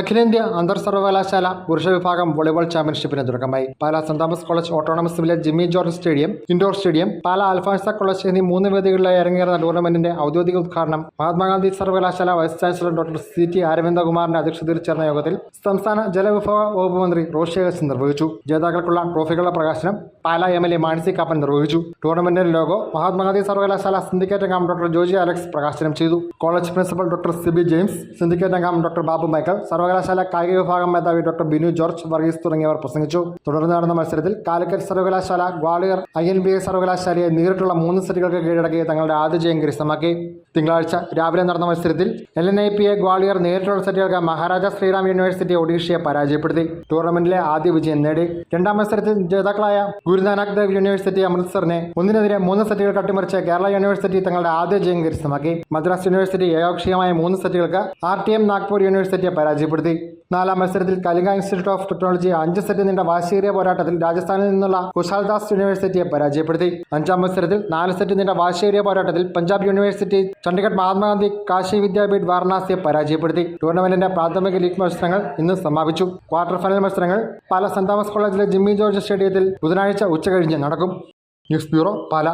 അഖിലേന്ത്യാ അന്തർ സർവകലാശാല പുരുഷ വിഭാഗം വോളിബോൾ ചാമ്പ്യൻഷിപ്പിന് തുടക്കമായി. Pala Saint Thomas college autonomous village Jimmy George stadium indoor stadium Pala Alphonsa college എന്നീ മൂന്ന് വേദികളിലായി അരങ്ങേറുന്ന ടൂർണമെന്റിന്റെ ഔദ്യോഗിക ഉദ്ഘാടനം മഹാത്മാഗാന്ധി സർവകലാശാല vice chancellor doctor C T അരവിന്ദകുമാറിന്റെ അധ്യക്ഷതയിൽ ചേർന്ന യോഗത്തിൽ സംസ്ഥാന ജലവിഭവ വകുപ്പ് മന്ത്രി റോഷി അഗസ്റ്റിൻ നിർവഹിച്ചു. ജേതാക്കൾക്കുള്ള ട്രോഫികളുടെ പ്രകാശനം Pala M L A Manasi Kappan നിർവഹിച്ചു. ടൂർണമെന്റിന്റെ ലോഗോ മഹാത്മാഗാന്ധി സർവകലാശാല സിൻഡിക്കേറ്റ് അംഗം ഡോക്ടർ ജോജി അലക്സ് പ്രകാശനം ചെയ്തു. College principal doctor Siby James syndicate അംഗം ഡോക്ടർ ബാബു മൈക്കൽ സർവകലാശാല കായിക വിഭാഗം മേധാവി ഡോക്ടർ ബിനു ജോർജ് വർഗീസ് തുടങ്ങിയവർ പ്രസംഗിച്ചു. തുടർന്ന് നടന്ന മത്സരത്തിൽ കാലിക്കറ്റ് സർവകലാശാല Gwalior I N B A സർവകലാശാലയെ നേരിട്ടുള്ള മൂന്ന് സെറ്റുകൾക്ക് കീഴടക്കി തങ്ങളുടെ ആദ്യ ജയം കരസ്ഥമാക്കി. തിങ്കളാഴ്ച രാവിലെ നടന്ന മത്സരത്തിൽ L N I P E Gwalior നേരിട്ടുള്ള സെറ്റുകൾക്ക് മഹാരാജ ശ്രീറാം യൂണിവേഴ്സിറ്റി ഒഡീഷയെ പരാജയപ്പെടുത്തി. ടൂർണമെന്റിലെ ആദ്യ വിജയം നേടി. രണ്ടാം മത്സരത്തിൽ ജേതാക്കളായ ഗുരുനാനാക് ദേവ് യൂണിവേഴ്സിറ്റി അമൃത്സറിനെ ഒന്നിനെതിരെ മൂന്ന് സെറ്റുകൾ കട്ടിമറിച്ച് കേരള യൂണിവേഴ്സിറ്റി തങ്ങളുടെ ആദ്യ ജയം കരസ്ഥമാക്കി. മദ്രാസ് യൂണിവേഴ്സിറ്റി ഏകപക്ഷീയമായ മൂന്ന് സെറ്റുകൾക്ക് ആർ ടി എം നാഗ്പൂർ യൂണിവേഴ്സിറ്റിയെ പരാജയപ്പെടുത്തി നാലാം മത്സരത്തിൽ കലിംഗ ഇൻസ്റ്റിറ്റ്യൂട്ട് ഓഫ് ടെക്നോളജി അഞ്ച് സെറ്റ് നീണ്ട വാശിയേറിയ പോരാട്ടത്തിൽ രാജസ്ഥാനിൽ നിന്നുള്ള കുശാൽദാസ് യൂണിവേഴ്സിറ്റിയെ പരാജയപ്പെടുത്തി. അഞ്ചാം മത്സരത്തിൽ നാല് സെറ്റ് നീണ്ട വാശിയേറിയ പോരാട്ടത്തിൽ പഞ്ചാബ് യൂണിവേഴ്സിറ്റി ചണ്ഡീഗഡ് മഹാത്മാഗാന്ധി കാശി വിദ്യാപീഠ് വാരണാസിയെ പരാജയപ്പെടുത്തി. ടൂർണമെന്റിന്റെ പ്രാഥമിക ലീഗ് മത്സരങ്ങൾ ഇന്ന് സമാപിച്ചു. ക്വാർട്ടർ ഫൈനൽ മത്സരങ്ങൾ പാല സെന്റ് തോമസ് കോളേജിലെ ജിമ്മി ജോർജ് സ്റ്റേഡിയത്തിൽ ബുധനാഴ്ച ഉച്ചകഴിഞ്ഞ് നടക്കും. News bureau Pala.